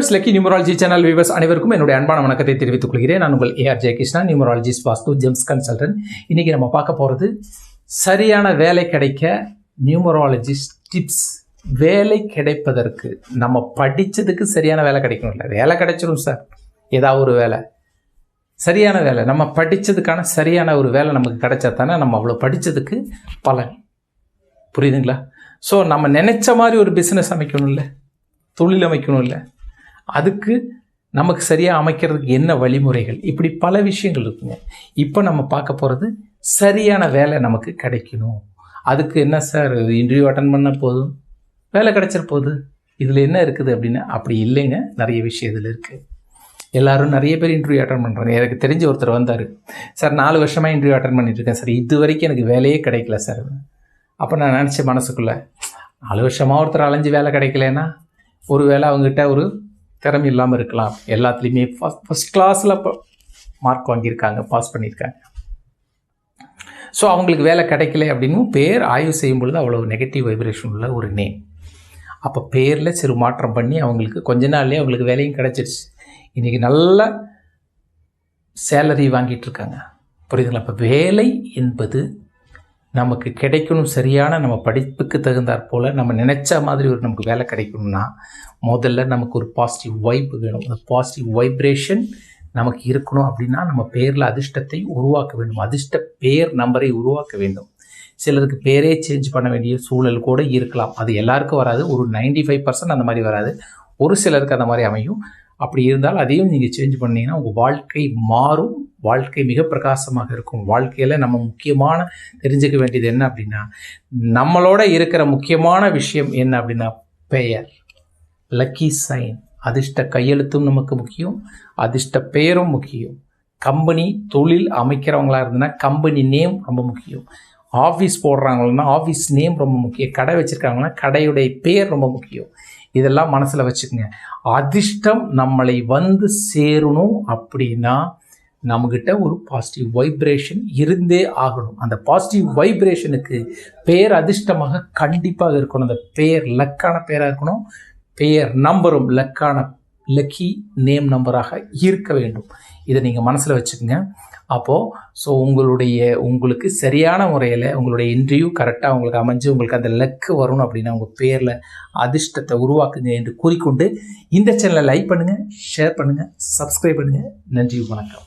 Viewers lucky numerology channel viewers அனைவருக்கும் என்னுடைய அன்பான வணக்கத்தை தெரிவித்துக் கொள்கிறேன். நான் உங்கள் AR Jayakrishna numerologist Vastu gems consultant இன்னைக்கு நம்ம பார்க்க போகிறது சரியான வேலை கிடைக்க நியூமராலஜிஸ்ட் டிப்ஸ் வேலை கிடைப்பதற்கு நம்ம படித்ததுக்கு சரியான வேலை கிடைக்கணும் இல்லை? வேலை கிடைச்சிரும் சார் ஏதாவது ஒரு வேலை. சரியான வேலை. நம்ம படித்ததுக்கான சரியான ஒரு வேலை நமக்கு கிடைச்சா தானே நம்ம அவ்வளோ படித்ததுக்கு பலன். புரியுதுங்களா? ஸோ நம்ம நினச்ச மாதிரி ஒரு பிஸ்னஸ் அமைக்கணும் இல்லை? தொழில் அமைக்கணும் இல்லை? அதுக்கு நமக்கு சரியாக அமைக்கிறதுக்கு என்ன வழிமுறைகள்? இப்படி பல விஷயங்கள் இருக்குங்க. இப்போ நம்ம பார்க்க போகிறது சரியான வேலை நமக்கு கிடைக்கணும். அதுக்கு என்ன சார் இன்டர்வியூ அட்டன் பண்ண போதும்? வேலை கிடைச்சிட போகுது. இதில் என்ன இருக்குது அப்படின்னு அப்படி இல்லைங்க. நிறைய விஷயம் இதில் இருக்குது எல்லாரும் நிறைய பேர் இன்டர்வியூ அட்டன் பண்ணுறாங்க எனக்கு தெரிஞ்ச ஒருத்தர் வந்தார். சார் நாலு வருஷமாக இன்டர்வியூ அட்டன் பண்ணிட்டு இருக்கேன் சார். இது வரைக்கும் எனக்கு வேலையே கிடைக்கல சார். அப்போ நான் நினச்சேன் மனசுக்குள்ளே நாலு வருஷமாக ஒருத்தர் அலைஞ்சு வேலை கிடைக்கலன்னா ஒரு வேளை அவங்ககிட்ட ஒரு திறமை இல்லாமல் இருக்கலாம். எல்லாத்துலேயுமே ஃபஸ்ட் ஃபஸ்ட் கிளாஸில் மார்க் வாங்கியிருக்காங்க பாஸ் பண்ணியிருக்காங்க. ஸோ அவங்களுக்கு வேலை கிடைக்கல அப்படின்னு பேர் ஆய்வு செய்யும் பொழுது அவ்வளோ நெகட்டிவ் வைப்ரேஷன் உள்ள ஒரு நேம் அப்போ பேரில் சிறு மாற்றம் பண்ணி அவங்களுக்கு கொஞ்ச நாள்லேயே அவங்களுக்கு வேலையும் கிடச்சிருச்சு. இன்றைக்கி நல்ல சேலரி வாங்கிட்டு இருக்காங்க. புரியுதுங்களா? அப்போ வேலை என்பது நமக்கு கிடைக்கணும் சரியான நம்ம படிப்புக்கு தகுந்தாற் போல் நம்ம நினச்ச மாதிரி ஒரு நமக்கு வேலை கிடைக்கணும்னா முதல்ல நமக்கு ஒரு பாசிட்டிவ் வைப் வேணும். அந்த பாசிட்டிவ் வைப்ரேஷன் நமக்கு இருக்கணும் அப்படின்னா நம்ம பேரில் அதிர்ஷ்டத்தை உருவாக்க வேண்டும். அதிர்ஷ்ட பேர் நம்பரை உருவாக்க வேண்டும். சிலருக்கு பேரே சேஞ்ச் பண்ண வேண்டிய சூழல் கூட இருக்கலாம். அது எல்லாருக்கும் வராது. ஒரு நைன்டி ஃபைவ் பர்சன்ட் அந்த மாதிரி வராது. ஒரு சிலருக்கு அந்த மாதிரி அமையும். அப்படி இருந்தால் அதையும் நீங்கள் சேஞ்ச் பண்ணீங்கன்னா உங்கள் வாழ்க்கை மாறும். வாழ்க்கை மிக பிரகாசமாக இருக்கும். வாழ்க்கையில் நம்ம முக்கியமான தெரிஞ்சுக்க வேண்டியது என்ன அப்படின்னா நம்மளோட இருக்கிற முக்கியமான விஷயம் என்ன அப்படின்னா பெயர். லக்கி சைன் அதிர்ஷ்ட கையெழுத்தும் நமக்கு முக்கியம். அதிர்ஷ்ட பெயரும் முக்கியம். கம்பெனி தொழில் அமைக்கிறவங்களா இருந்ததுன்னா கம்பெனி நேம் ரொம்ப முக்கியம். ஆஃபீஸ் போடுறாங்கன்னா ஆஃபீஸ் நேம் ரொம்ப முக்கியம். கடை வச்சுருக்காங்கன்னா கடையுடைய பேர் ரொம்ப முக்கியம். இதெல்லாம் மனசில் வச்சுக்கோங்க. அதிர்ஷ்டம் நம்மளை வந்து சேரணும் அப்படின்னா நம்மக்கிட்ட ஒரு பாசிட்டிவ் வைப்ரேஷன் இருந்தே ஆகணும். அந்த பாசிட்டிவ் வைப்ரேஷனுக்கு பெயர் அதிர்ஷ்டமாக கண்டிப்பாக இருக்கணும். அந்த பெயர் லக்கான பெயராக இருக்கணும். பெயர் நம்பரும் லக்கான லக்கி நேம் நம்பராக இருக்க வேண்டும். இதை நீங்கள் மனசில் வச்சுக்கோங்க. அப்போது ஸோ உங்களுடைய உங்களுக்கு சரியான முறையில் உங்களுடைய இன்டர்வியூ கரெக்டாக உங்களுக்கு அமைஞ்சு உங்களுக்கு அந்த லக்கு வரணும் அப்படின்னா உங்கள் பேரில் அதிர்ஷ்டத்தை உருவாக்குங்க என்று கூறிக்கொண்டு இந்த சேனலை லைக் பண்ணுங்கள் ஷேர் பண்ணுங்கள் சப்ஸ்கிரைப் பண்ணுங்கள் நன்றி வணக்கம்.